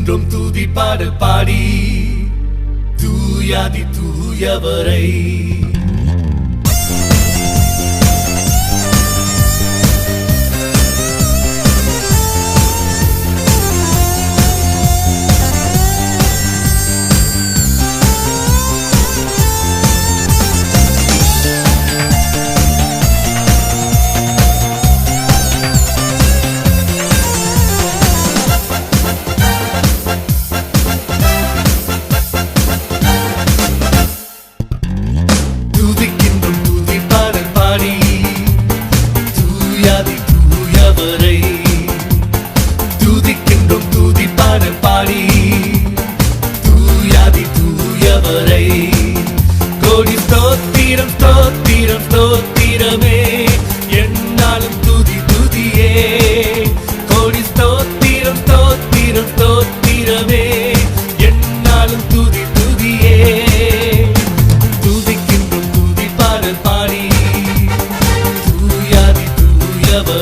துதிக்கின்றோம் துதி பாடல் பாடி தூயாதி தூயவரை.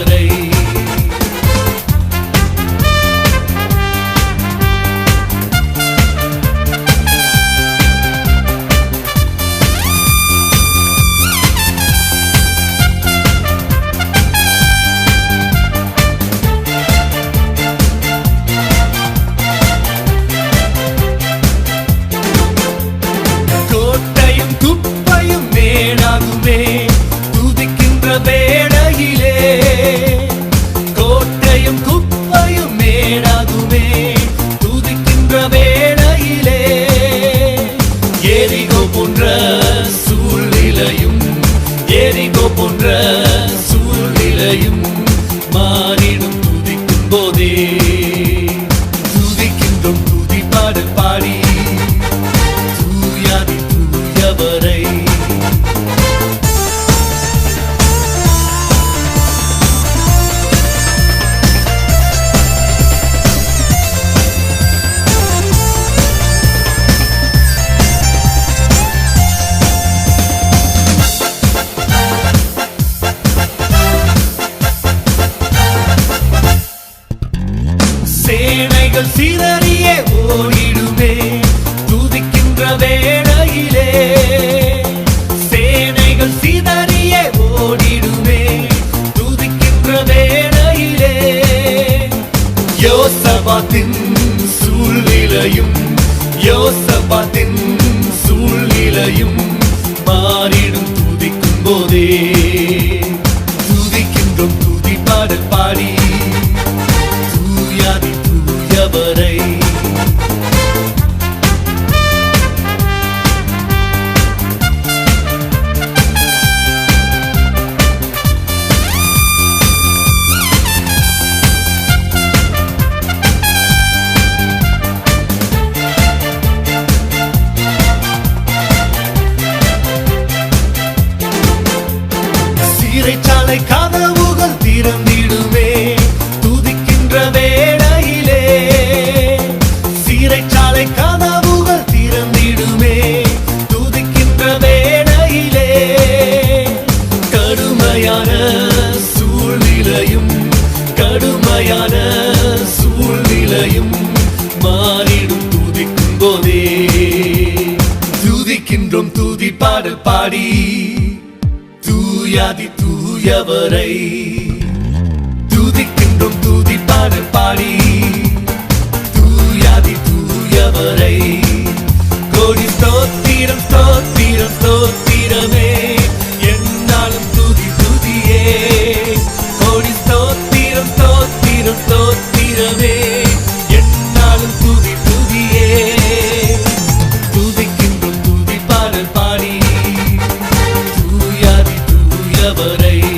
தூயவரை கோட்டையும் குப்பையும் மேலாகுமே துதிக்கின்ற சூழ்நிலையும் வேணைகள் சிதறியே ஓடிடுமே. துதிக்கின்ற வேளையிலே சேனைகள் சிதறியே ஓடிடுமே. துதிக்கின்ற வேளையிலே யோசபாத்தின் சூழ்நிலையும் யோசபாத்தின் சூழ்நிலையும் மாறிடும். துதிக்கும் போதே துதிக்கின்றோம் துதி பாடல் பாடி. நாளை கதவுகள் திறந்திடுமே. துதிக்கின்ற வேளையிலே சிறைச்சாலை கதவுகள் திறந்திடுமே. துதிக்கின்ற வேளையிலே கடுமையான சூழ்நிலையும் கடுமையான சூழ்நிலையும் மாறிடும் துதிக்கும் போதே. துதிக்கின்றோம் துதி பாடல் பாடி. தூயாதி தூயவரை. துதிக்கின்றோம் தூதி பாடு பாடி. ஆண்டவரை